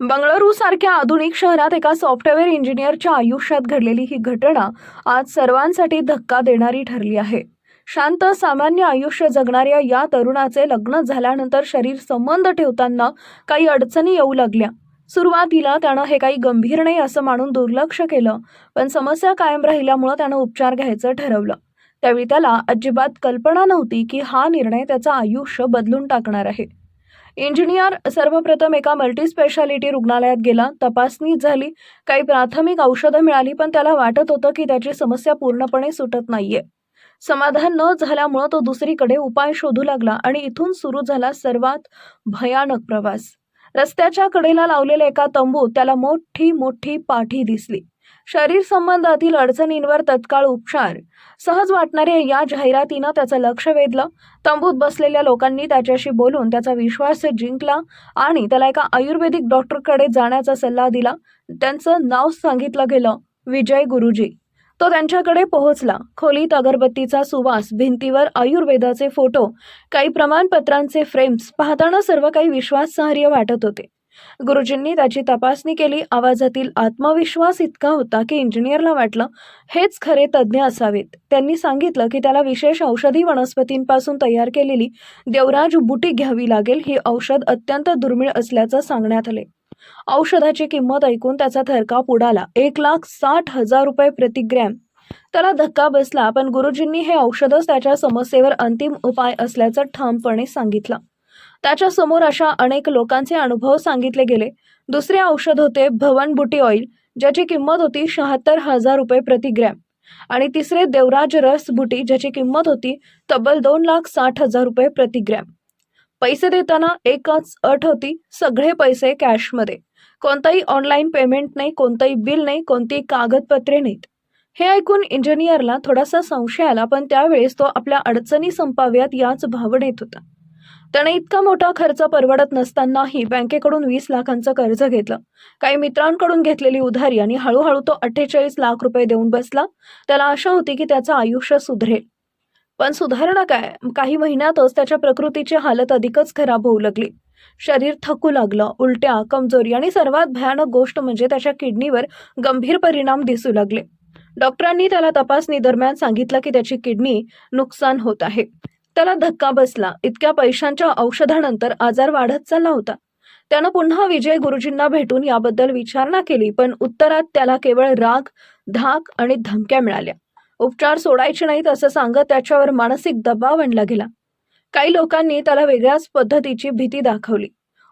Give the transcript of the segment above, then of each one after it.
बंगळुरू सारख्या आधुनिक शहरात एका सॉफ्टवेअर इंजिनियरच्या आयुष्यात घडलेली ही घटना आज सर्वांसाठी धक्का देणारी ठरली आहे. शांत सामान्य आयुष्य जगणाऱ्या या तरुणाचे लग्न झाल्यानंतर शरीर संबंध ठेवताना काही अडचणी येऊ लागल्या. सुरुवातीला त्यानं हे काही गंभीर नाही असं मानून दुर्लक्ष केलं पण समस्या कायम राहिल्यामुळं त्यानं उपचार घ्यायचं ठरवलं. त्यावेळी त्याला अजिबात कल्पना नव्हती की हा निर्णय त्याचं आयुष्य बदलून टाकणार आहे. इंजिनियर सर्वप्रथम एका मल्टीस्पेशालिटी रुग्णालयात गेला. तपासणी झाली. काही प्राथमिक औषधं मिळाली पण त्याला वाटत होतं की त्याची समस्या पूर्णपणे सुटत नाहीये. समाधान न झाल्यामुळं तो दुसरीकडे उपाय शोधू लागला आणि इथून सुरू झाला सर्वात भयानक प्रवास. रस्त्याच्या कडेला लावलेल्या एका तंबूत त्याला मोठी मोठी पाठी दिसली. शरीर संबंधातील अडचणींवर तत्काळ उपचार. सहज वाटणाऱ्या या जाहिरातीनं त्याचं लक्ष वेधलं. तंबूत बसलेल्या लोकांनी त्याच्याशी बोलून त्याचा विश्वास जिंकला आणि त्याला एका आयुर्वेदिक डॉक्टरकडे जाण्याचा सल्ला दिला. त्यांचं नाव सांगितलं गेलं विजय गुरुजी. तो त्यांच्याकडे पोहोचला. खोलीत अगरबत्तीचा सुवास भिंतीवर आयुर्वेदाचे फोटो काही प्रमाणपत्रांचे फ्रेम्स पाहताना सर्व काही विश्वाससहार्य वाटत होते. गुरुजींनी त्याची तपासणी केली. आवाजातील आत्मविश्वास इतका होता की इंजिनियरला वाटलं हेच खरे तज्ज्ञ असावेत. त्यांनी सांगितलं की त्याला विशेष औषधी वनस्पतींपासून तयार केलेली देवराज बुटी घ्यावी लागेल. ही औषध अत्यंत दुर्मिळ असल्याचं सांगण्यात आले. औषधाची किंमत ऐकून त्याचा थरकाप उडाला. एक लाख साठ हजार रुपये प्रतिग्रॅम त्याला धक्का बसला पण गुरुजींनी हे औषधच त्याच्या समस्येवर अंतिम उपाय असल्याचं ठामपणे सांगितलं. त्याच्यासमोर अशा अनेक लोकांचे अनुभव सांगितले गेले. दुसरे औषध होते भवन बुटी ऑइल ज्याची किंमत होती शहात्तर हजार रुपये प्रति ग्रॅम. आणि तिसरे देवराज रस बुटी ज्याची किंमत होती तब्बल दोन लाख साठ हजार रुपये प्रति ग्रॅम. पैसे देताना एकच अट होती सगळे पैसे कॅशमध्ये. कोणताही ऑनलाईन पेमेंट नाही कोणताही बिल नाही कोणतीही कागदपत्रे नाहीत. हे ऐकून इंजिनियरला थोडासा संशय आला पण त्यावेळेस तो आपल्या अडचणी संपाव्यात याच भावनेत होता. त्याने इतका मोठा खर्च परवडत नसतानाही बँकेकडून वीस लाखांचं कर्ज घेतलं. काही मित्रांकडून घेतलेली उधारी आणि हळूहळू तो अठ्ठेचाळीस लाख रुपये देऊन बसला. त्याला आशा होती की त्याचं आयुष्य सुधरेल. पण सुधारणा काय? काही महिन्यातच त्याच्या प्रकृतीची हालत अधिकच खराब होऊ लागली. शरीर थकू लागलं उलट्या कमजोरी आणि सर्वात भयानक गोष्ट म्हणजे त्याच्या किडनीवर गंभीर परिणाम दिसू लागले. डॉक्टरांनी त्याला तपासणी दरम्यान सांगितलं की त्याची किडनी नुकसान होत आहे. त्याला धक्का बसला. इतक्या पैशांच्या औषधानंतर आजार वाढत चालला होता. त्यानं पुन्हा विजय गुरुजींना भेटून याबद्दल विचारणा केली पण उत्तरात त्याला केवळ राग धाक आणि धमक्या मिळाल्या. उपचार सोडायचे नाहीत असं सांगत त्याच्यावर मानसिक दबाव आणला गेला. काही लोकांनी त्याला वेगळ्याच पद्धतीची भीती दाखवली.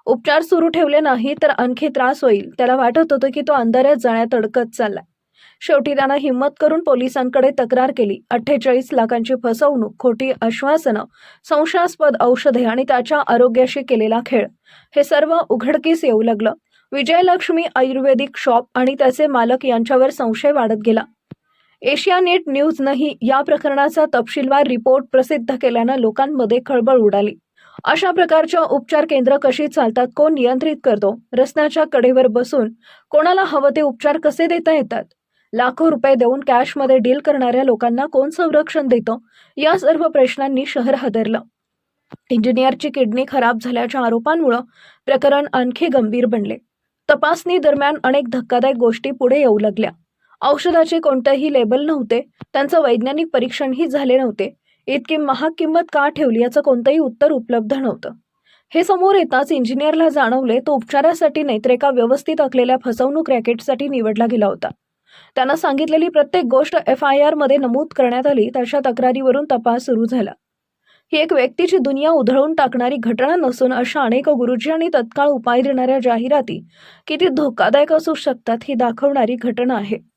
उपचार सुरू ठेवले नाही तर आणखी त्रास होईल. त्याला वाटत होतं की तो अंधाऱ्यात जाण्यात अडकत चाललाय. शेवटी त्यानं हिंमत करून पोलिसांकडे तक्रार केली. अठ्ठेचाळीस लाखांची फसवणूक खोटी आश्वासनं संशयास्पद औषधे आणि त्याच्या आरोग्याशी केलेला खेळ. हे सर्व उघडकीस येऊ लागलं. विजयलक्ष्मी आयुर्वेदिक शॉप आणि त्याचे मालक यांच्यावर संशय वाढत गेला. एशियानेट न्यूजनंही या प्रकरणाचा तपशीलवार रिपोर्ट प्रसिद्ध केल्यानं लोकांमध्ये खळबळ उडाली. अशा प्रकारच्या उपचार केंद्र कशी चालतात कोण नियंत्रित करतो रस्त्याच्या कडेवर बसून कोणाला हवं ते उपचार कसे देता येतात? लाखो रुपये देऊन कॅशमध्ये डील करणाऱ्या लोकांना कोण संरक्षण देतं? या सर्व प्रश्नांनी शहर हादरलं. इंजिनियरची किडनी खराब झाल्याच्या आरोपांमुळं प्रकरण आणखी गंभीर बनले. तपासणी दरम्यान अनेक धक्कादायक गोष्टी पुढे येऊ लागल्या. औषधाचे कोणतेही लेबल नव्हते. त्यांचं वैज्ञानिक परीक्षणही झाले नव्हते. इतकी महाग किंमत का ठेवली याचं कोणतंही उत्तर उपलब्ध नव्हतं. हे समोर येताच इंजिनियरला जाणवले तो उपचारासाठी नाही एका व्यवस्थित आखलेल्या फसवणूक रॅकेटसाठी निवडला गेला होता. त्यांना सांगितलेली प्रत्येक गोष्ट एफ आय आरमध्ये नमूद करण्यात आली त्याच्या तक्रारीवरून तपास सुरू झाला. ही एक व्यक्तीची दुनिया उधळून टाकणारी घटना नसून अशा अनेक गुरुजी आणि तत्काळ उपाय देणाऱ्या जाहिराती किती धोकादायक असू शकतात ही दाखवणारी घटना आहे.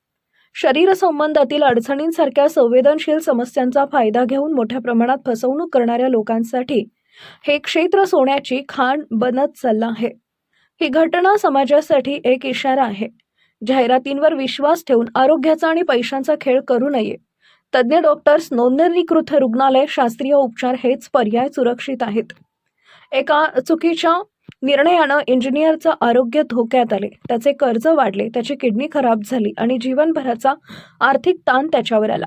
शरीर संबंधातील अडचणींसारख्या संवेदनशील समस्यांचा फायदा घेऊन मोठ्या प्रमाणात फसवणूक करणाऱ्या लोकांसाठी हे क्षेत्र सोन्याची खाण बनत चाललं आहे. ही घटना समाजासाठी एक इशारा आहे. जाहिरातींवर विश्वास ठेवून आरोग्याचा आणि पैशांचा खेळ करू नये. तज्ज्ञ डॉक्टर्स नोंदणीकृत रुग्णालय शास्त्रीय उपचार हेच पर्याय सुरक्षित आहेत. एका चुकीच्या निर्णयानं इंजिनियरचं आरोग्य धोक्यात आले. त्याचे कर्ज वाढले त्याची किडनी खराब झाली आणि जीवनभराचा आर्थिक ताण त्याच्यावर आला.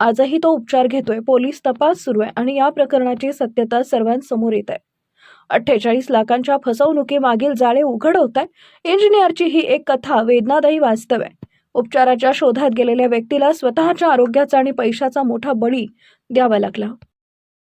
आजही तो उपचार घेतोय पोलीस तपास सुरू आहे आणि या प्रकरणाची सत्यता सर्वांसमोर येत आहे. अठ्ठेचाळीस लाखांच्या फसवणुकीमागील जाळे उघड होत आहे इंजिनियरची ही एक कथा वेदनादायी वास्तव आहे. उपचाराच्या शोधात गेलेल्या व्यक्तीला स्वतःच्या आरोग्याचा आणि पैशाचा मोठा बळी द्यावा लागला.